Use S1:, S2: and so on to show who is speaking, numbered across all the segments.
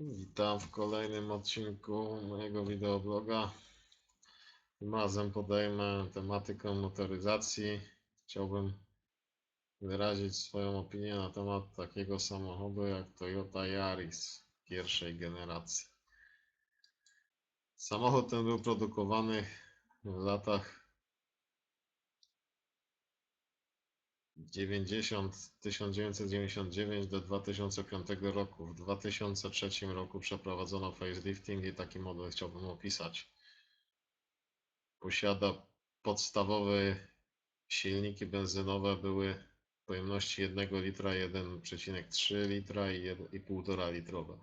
S1: Witam w kolejnym odcinku mojego wideobloga. Tym razem podejmę tematykę motoryzacji. Chciałbym wyrazić swoją opinię na temat takiego samochodu jak Toyota Yaris pierwszej generacji. Samochód ten był produkowany w latach 90, 1999 do 2005 roku. W 2003 roku przeprowadzono facelifting i taki model chciałbym opisać. Posiada podstawowe silniki benzynowe były pojemności 1 litra 1,3 litra i 1,5 litrowe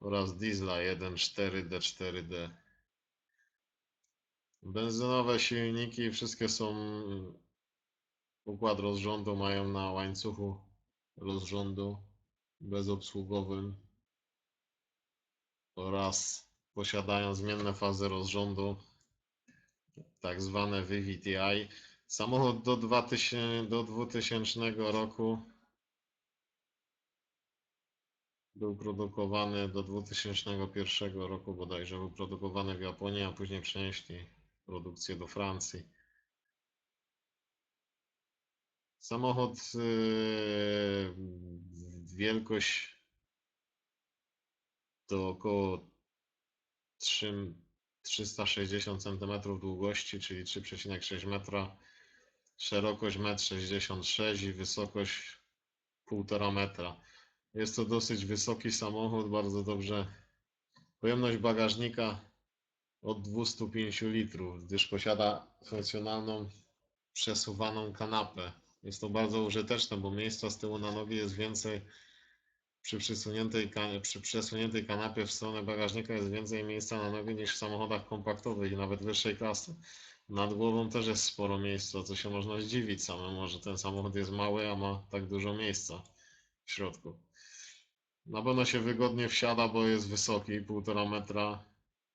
S1: oraz diesla 1.4D4D. Benzynowe silniki wszystkie są Układ rozrządu mają na łańcuchu rozrządu bezobsługowym oraz posiadają zmienne fazy rozrządu, tak zwane VVTi. Samochód do 2000, do 2000 roku był produkowany do 2001 roku bodajże, był produkowany w Japonii, a później przenieśli produkcję do Francji. Samochód yy, wielkość to około 3, 360 cm długości, czyli 3,6 metra, szerokość 1,66 m i wysokość 1,5 metra. Jest to dosyć wysoki samochód, bardzo dobrze. Pojemność bagażnika od 205 litrów, gdyż posiada funkcjonalną przesuwaną kanapę. Jest to bardzo użyteczne, bo miejsca z tyłu na nogi jest więcej. Przy, przysuniętej, przy przesuniętej kanapie w stronę bagażnika jest więcej miejsca na nogi niż w samochodach kompaktowych i nawet wyższej klasy. Nad głową też jest sporo miejsca, co się można zdziwić samemu, że ten samochód jest mały, a ma tak dużo miejsca w środku. Na pewno się wygodnie wsiada, bo jest wysoki, półtora metra.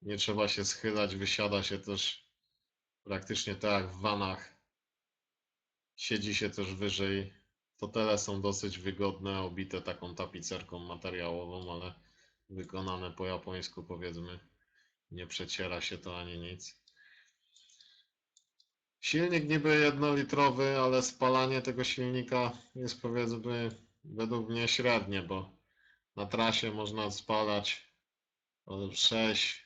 S1: Nie trzeba się schylać, wysiada się też praktycznie tak jak w vanach Siedzi się też wyżej. Fotele są dosyć wygodne, obite taką tapicerką materiałową, ale wykonane po japońsku powiedzmy. Nie przeciera się to ani nic. Silnik niby jednolitrowy, ale spalanie tego silnika jest powiedzmy według mnie średnie, bo na trasie można spalać 6,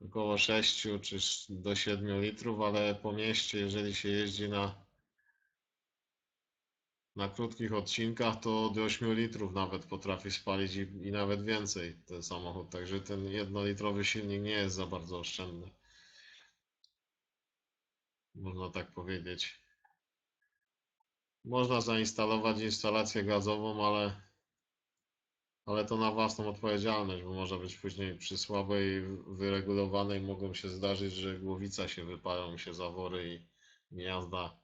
S1: około 6 czy do 7 litrów, ale po mieście, jeżeli się jeździ na na krótkich odcinkach to do 8 litrów nawet potrafi spalić i, i, nawet więcej ten samochód, także ten jednolitrowy silnik nie jest za bardzo oszczędny. Można tak powiedzieć. Można zainstalować instalację gazową, ale, ale to na własną odpowiedzialność, bo może być później przy słabej wyregulowanej mogą się zdarzyć, że głowica się wypalą się zawory i gniazda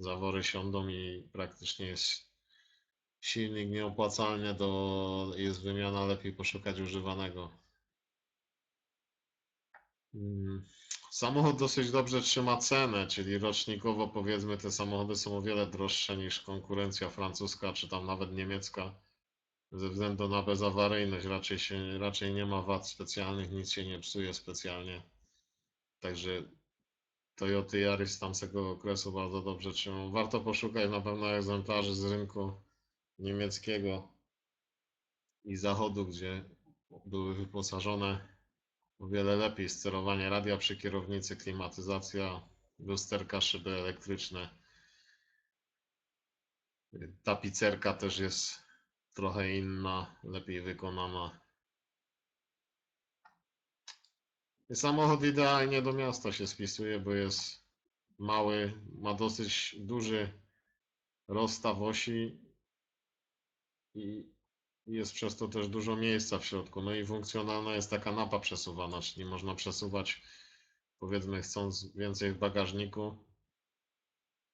S1: zawory siądą i praktycznie jest silnik nieopłacalny, to jest wymiana, lepiej poszukać używanego. Mm, samochód dosyć dobrze trzyma cenę, czyli rocznikowo powiedzmy te samochody są o wiele droższe niż konkurencja francuska czy tam nawet niemiecka ze względu na bezawaryjność. Raczej, się, raczej nie ma wad specjalnych, nic się nie psuje specjalnie. Także Toyota Yaris tamtego okresu bardzo dobrze trzymał. Warto poszukać na pewno egzemplarzy z rynku niemieckiego i zachodu, gdzie były wyposażone o wiele lepiej sterowanie radia przy kierownicy, klimatyzacja, lusterka, szyby elektryczne. Tapicerka też jest trochę inna, lepiej wykonana. Samochód idealnie do miasta się spisuje, bo jest mały, ma dosyć duży rozstaw osi i jest przez to też dużo miejsca w środku. No i funkcjonalna jest taka napa przesuwana, czyli można przesuwać, powiedzmy, chcąc więcej w bagażniku,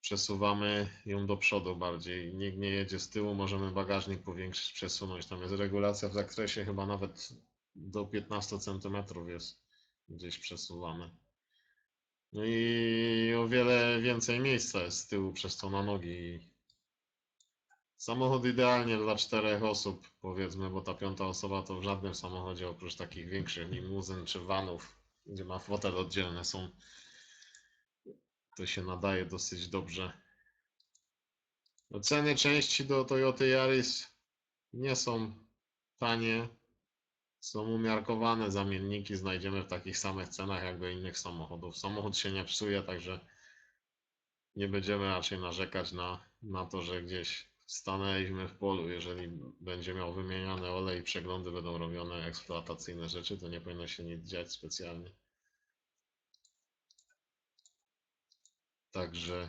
S1: przesuwamy ją do przodu bardziej. Nikt nie jedzie z tyłu, możemy bagażnik powiększyć, przesunąć. Tam jest regulacja w zakresie chyba nawet do 15 cm jest gdzieś przesuwane. No i o wiele więcej miejsca jest z tyłu przez to na nogi. Samochód idealnie dla czterech osób, powiedzmy, bo ta piąta osoba to w żadnym samochodzie oprócz takich większych limuzyn czy vanów, gdzie ma fotel oddzielny są. To się nadaje dosyć dobrze. Ceny części do Toyoty Yaris nie są tanie. Są umiarkowane zamienniki, znajdziemy w takich samych cenach jak do innych samochodów. Samochód się nie psuje, także nie będziemy raczej narzekać na, na to, że gdzieś stanęliśmy w polu. Jeżeli będzie miał wymieniany olej przeglądy będą robione, eksploatacyjne rzeczy, to nie powinno się nic dziać specjalnie. Także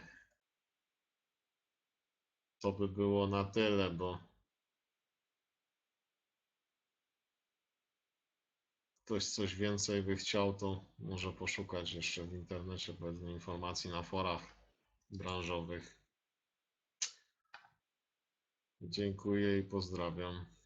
S1: to by było na tyle, bo ktoś coś więcej by chciał, to może poszukać jeszcze w internecie, powiedzmy, informacji na forach branżowych. Dziękuję i pozdrawiam.